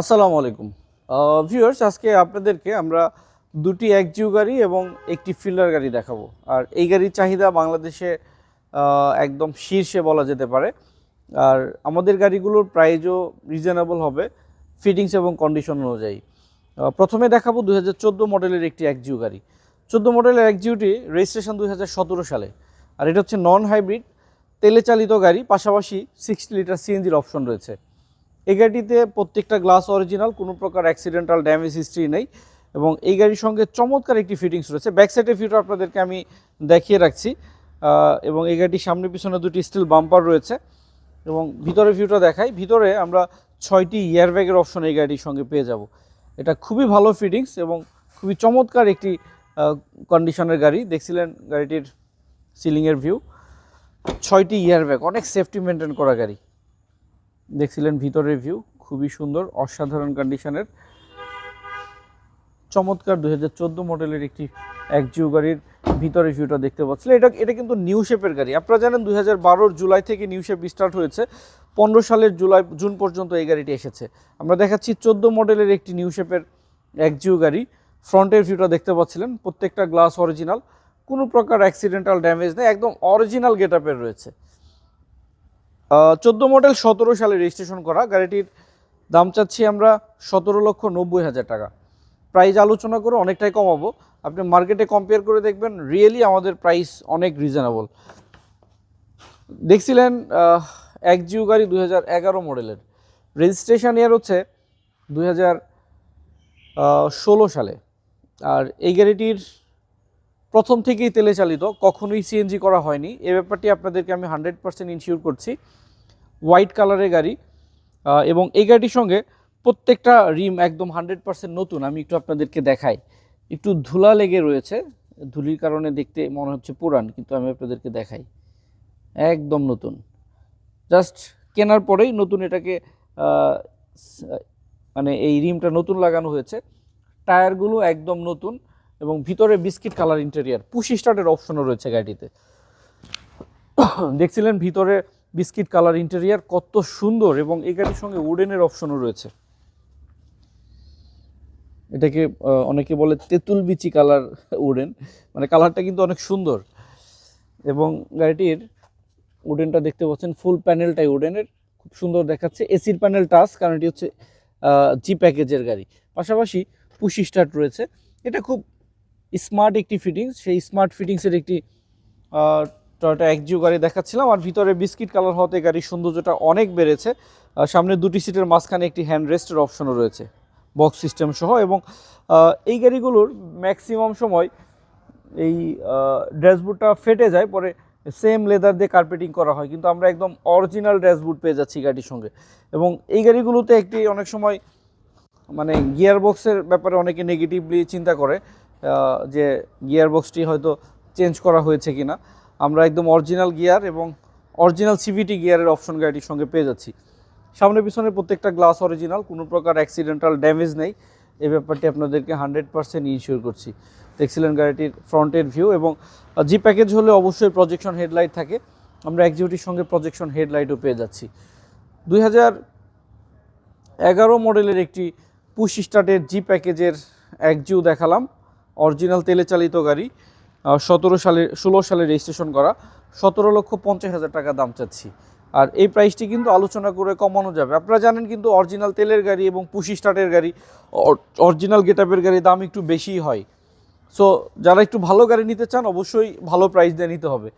আসসালামু আলাইকুম। ভিউয়ার্স আজকে আপনাদেরকে আমরা দুটি একজিও গাড়ি এবং একটি ফিল্ডার গাড়ি দেখাবো। আর এই গাড়ির চাহিদা বাংলাদেশে একদম শীর্ষে বলা যেতে পারে। আর আমাদের গাড়িগুলোর প্রাইজও রিজনেবল হবে ফিটিংস এবং কন্ডিশন অনুযায়ী। প্রথমে দেখাবো দু হাজার চোদ্দ মডেলের একটি একজিও গাড়ি। চোদ্দ মডেলের একজিওটি রেজিস্ট্রেশন দু হাজার সতেরো সালে। আর এটা হচ্ছে নন হাইব্রিড তেলে চালিত গাড়ি, পাশাপাশি সিক্সটি লিটার সিএনজির অপশন রয়েছে। এই গাড়িটিতে প্রত্যেকটা গ্লাস অরিজিনাল কোনো প্রকার অ্যাক্সিডেন্টাল ড্যামেজ হিস্ট্রি নেই এবং এই গাড়ির সঙ্গে চমৎকার একটি ফিটিংস রয়েছে। ব্যাক সাইডের ভিউটা আপনাদেরকে আমি দেখিয়ে রাখছি এবং এই গাড়িটির সামনে পিছনে দুটি স্টিল বাম্পার রয়েছে এবং ভিতরের ভিউটা দেখাই। ভিতরে আমরা ছয়টি ইয়ারব্যাগের অপশন এই গাড়ির সঙ্গে পেয়ে যাব। এটা খুবই ভালো ফিটিংস এবং খুবই চমৎকার একটি কন্ডিশনের গাড়ি। দেখছিলেন গাড়িটির সিলিংয়ের ভিউ ছয়টি ইয়ারব্যাগ অনেক সেফটি মেনটেন করা গাড়ি। দেখছিলেন ভিতরের ভিউ খুবই সুন্দর, অসাধারণ কন্ডিশনের চমৎকার দুই হাজার মডেলের একটি একজিও গাড়ির ভিতরের ভিউটা দেখতে পাচ্ছিলেন। এটা এটা কিন্তু নিউ শেপের গাড়ি। আপনারা জানেন দুই হাজার জুলাই থেকে নিউ শেপ স্টার্ট হয়েছে। পনেরো সালের জুলাই, জুন পর্যন্ত এই গাড়িটি এসেছে। আমরা দেখাচ্ছি চোদ্দ মডেলের একটি নিউ শেপের একজিও গাড়ি। ফ্রন্টের ভিউটা দেখতে পাচ্ছিলেন, প্রত্যেকটা গ্লাস অরিজিনাল কোনো প্রকার অ্যাক্সিডেন্টাল ড্যামেজ নেই, একদম অরিজিনাল গেট রয়েছে। চোদ্দ মডেল সতেরো সালে রেজিস্ট্রেশন করা। গাড়িটির দাম চাচ্ছি আমরা সতেরো লক্ষ নব্বই হাজার টাকা। প্রাইস আলোচনা করে অনেকটাই কমাবো। আপনি মার্কেটে কম্পেয়ার করে দেখবেন রিয়েলি আমাদের প্রাইস অনেক রিজনেবল দেখছিলেন এক জিও গাড়ি দুই হাজার এগারো মডেলের। রেজিস্ট্রেশন ইয়ার হচ্ছে দুই হাজার ষোলো সালে। আর এই গাড়িটির প্রথম থেকেই তেলে চালিত, কখনোই সিএনজি করা হয়নি। এ ব্যাপারটি আপনাদেরকে আমি হান্ড্রেড পার্সেন্ট ইনশিওর করছি। হোয়াইট কালারের গাড়ি এবং এই গাড়িটির সঙ্গে প্রত্যেকটা রিম একদম হান্ড্রেড পার্সেন্ট নতুন। আমি একটু আপনাদেরকে দেখাই। একটু ধুলা লেগে রয়েছে। ধুলির কারণে দেখতে মনে হচ্ছে পুরান, কিন্তু আমি আপনাদেরকে দেখাই। একদম নতুন। জাস্ট কেনার পরেই নতুন এটাকে মানে এই রিমটা নতুন লাগানো হয়েছে। টায়ারগুলো একদম নতুন। এবং ভিতরে বিস্কিট কালার ইন্টেরিয়ার। পুশ স্টার্টের অপশনও রয়েছে গাড়িটিতে। দেখছিলেন ভিতরে বিস্কিট কালার ইন্টেরিয়ার কত সুন্দর এবং এই গাড়ির সঙ্গে উডেনের অপশনও রয়েছে। এটাকে অনেকে বলে তেঁতুল বিচি কালার উডেন মানে কালারটা কিন্তু অনেক সুন্দর। এবং গাড়িটির উডেনটা দেখতে পাচ্ছেন ফুল প্যানেলটাই উডেনের খুব সুন্দর দেখাচ্ছে। এসির প্যানেল টাচ, কারণ এটি হচ্ছে জি প্যাকেজের গাড়ি। পাশাপাশি পুশি স্টার্ট রয়েছে। এটা খুব স্মার্ট একটি ফিটিংস, সেই স্মার্ট ফিটিংসের একটি টয়টা একজিও গাড়ি দেখাচ্ছিলাম আর ভিতরে বিস্কিট কালার হতে গাড়ির সৌন্দর্যটা অনেক বেড়েছে। সামনে দুটি সিটের মাঝখানে একটি হ্যান্ড রেস্টের অপশনও রয়েছে বক্স সিস্টেম সহ এবং এই গাড়িগুলোর ম্যাক্সিমাম সময় এই ড্যাশবোর্ডটা ফেটে যায়, পরে সেম লেদার দিয়ে কার্পেটিং করা হয়, কিন্তু আমরা একদম অরিজিনাল ড্যাশবোর্ড পেয়ে যাচ্ছি গাড়ির সঙ্গে। এবং এই গাড়িগুলোতে একটি অনেক সময় মানে গিয়ার বক্সের ব্যাপারে অনেকে নেগেটিভলি চিন্তা করে যে গিয়ার বক্সটি হয়তো চেঞ্জ করা হয়েছে কিনা, আমরা একদম অরিজিনাল গিয়ার এবং অরিজিনাল সিভিটি গিয়ারের অপশন গাড়িটির সঙ্গে পেয়ে যাচ্ছি। সামনে পিছনে প্রত্যেকটা গ্লাস অরিজিনাল কোনো প্রকার অ্যাক্সিডেন্টাল ড্যামেজ নেই। এই ব্যাপারটি আপনাদেরকে হান্ড্রেড পার্সেন্ট ইনশিওর করছি। দেখছিলেন গাড়িটির ফ্রন্টের ভিউ এবং জি প্যাকেজ হলে অবশ্যই প্রজেকশন হেডলাইট থাকে। আমরা একজিউটির সঙ্গে প্রজেকশন হেডলাইটও পেয়ে যাচ্ছি। দুই হাজার এগারো মডেলের একটি পুশ স্টার্টের জি প্যাকেজের একজিউ দেখালাম। অরিজিনাল তেলে চালিত গাড়ি সতেরো সালে, ষোলো সালে রেজিস্ট্রেশন করা, সতেরো লক্ষ পঞ্চাশ হাজার টাকা দাম চাচ্ছি। আর এই প্রাইসটি কিন্তু আলোচনা করে কমানো যাবে। আপনারা জানেন কিন্তু অরিজিনাল তেলের গাড়ি এবং পুশি স্টার্টের গাড়ি অরিজিনাল গেটআপের গাড়ি দাম একটু বেশিই হয়। সো যারা একটু ভালো গাড়ি নিতে চান, অবশ্যই ভালো প্রাইস দিয়ে নিতে হবে।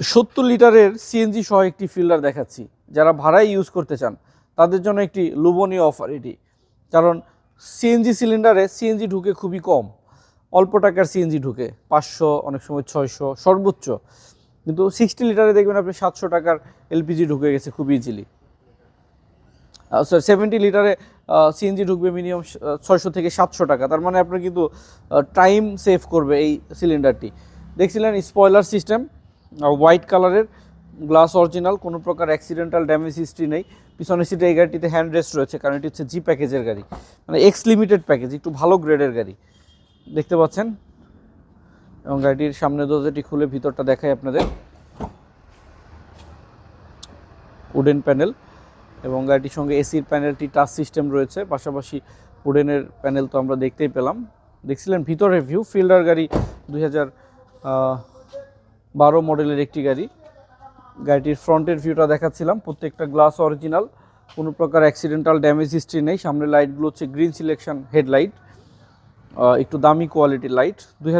সত্তর লিটারের সিএনজি সহ একটি ফিল্ডার দেখাচ্ছি। যারা ভাড়ায় ইউজ করতে চান, তাদের জন্য একটি লোভনীয় অফার এটি। কারণ সিএনজি সিলিন্ডারে সিএনজি ঢুকে খুবই কম। অল্প টাকার সিএনজি ঢুকে, পাঁচশো, অনেক সময় ছয়শো, সর্বোচ্চ। কিন্তু সিক্সটি লিটারে দেখবেন আপনি সাতশো টাকার এলপিজি ঢুকে গেছে খুব ইজিলি সরি সেভেন্টি লিটারে সিএনজি ঢুকবে মিনিমাম ছয়শো থেকে সাতশো টাকা। তার মানে আপনার কিন্তু টাইম সেভ করবে এই সিলিন্ডারটি দেখছিলেন স্পয়লার সিস্টেম হোয়াইট কালারের গ্লাস অরিজিনাল কোনো প্রকার অ্যাক্সিডেন্টাল ড্যামেজ হিস্ট্রি নেই। পিছনের সিটে এই গাড়িটিতে হ্যান্ড রেস্ট রয়েছে, কারণ এটি হচ্ছে জি প্যাকেজের গাড়ি। মানে এক্স লিমিটেড প্যাকেজ একটু ভালো গ্রেডের গাড়ি। দেখতে পাচ্ছেন? এবং গাড়িটির সামনে দরজাটি খুলে ভিতরটা দেখাই আপনাদের। উডেন প্যানেল এবং গাড়িটির সঙ্গে এসির প্যানেলটি টাচ সিস্টেম রয়েছে। পাশাপাশি উডেনের প্যানেল তো আমরা দেখতেই পেলাম। দেখছিলেন ভিতরের ভিউ ফিল্ডার গাড়ি দুই হাজার বারো মডেলের একটি গাড়ি। গাড়িটির ফ্রন্টের ভিউটা দেখাচ্ছিলাম। প্রত্যেকটা গ্লাস অরিজিনাল, কোনো প্রকার অ্যাক্সিডেন্টাল ড্যামেজ হিস্ট্রি নেই। সামনে লাইটগুলো হচ্ছে গ্রিন সিলেকশন হেডলাইট একটু দামি কোয়ালিটির লাইট দুই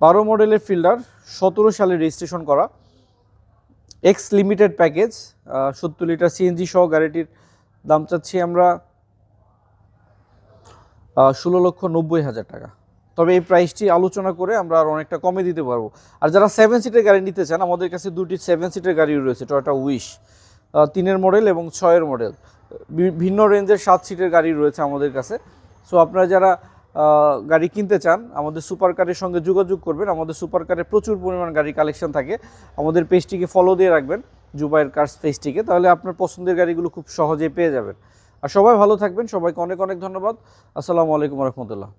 বারো মডেলের ফিল্ডার, সতেরো সালে রেজিস্ট্রেশন করা। এক্স লিমিটেড প্যাকেজ সত্তর লিটার সিএনজি সহ গাড়িটির দাম চাচ্ছি আমরা ষোলো লক্ষ নব্বই হাজার টাকা। তবে এই প্রাইসটি আলোচনা করে আমরা আর অনেকটা কমে দিতে পারব। আর যারা সেভেন সিটের গাড়ি নিতে চান, আমাদের কাছে দুটি সেভেন সিটের গাড়ি রয়েছে টয়টা উইশ তিনের মডেল এবং ছয়ের মডেল ভিন্ন রেঞ্জের সাত সিটের গাড়ি রয়েছে আমাদের কাছে। সো আপনারা যারা গাড়ি কিনতে চান, আমাদের সুপার কারের সঙ্গে যোগাযোগ করবেন। আমাদের সুপার কারে প্রচুর পরিমাণ গাড়ি কালেকশন থাকে। আমাদের পেজটিকে ফলো দিয়ে রাখবেন জুবাইয়ের কার্স পেজটিকে তাহলে আপনার পছন্দের গাড়িগুলো খুব সহজেই পেয়ে যাবেন। আর সবাই ভালো থাকবেন। সবাইকে অনেক অনেক ধন্যবাদ। আসসালামু আলাইকুম রহমতুল্লাহ।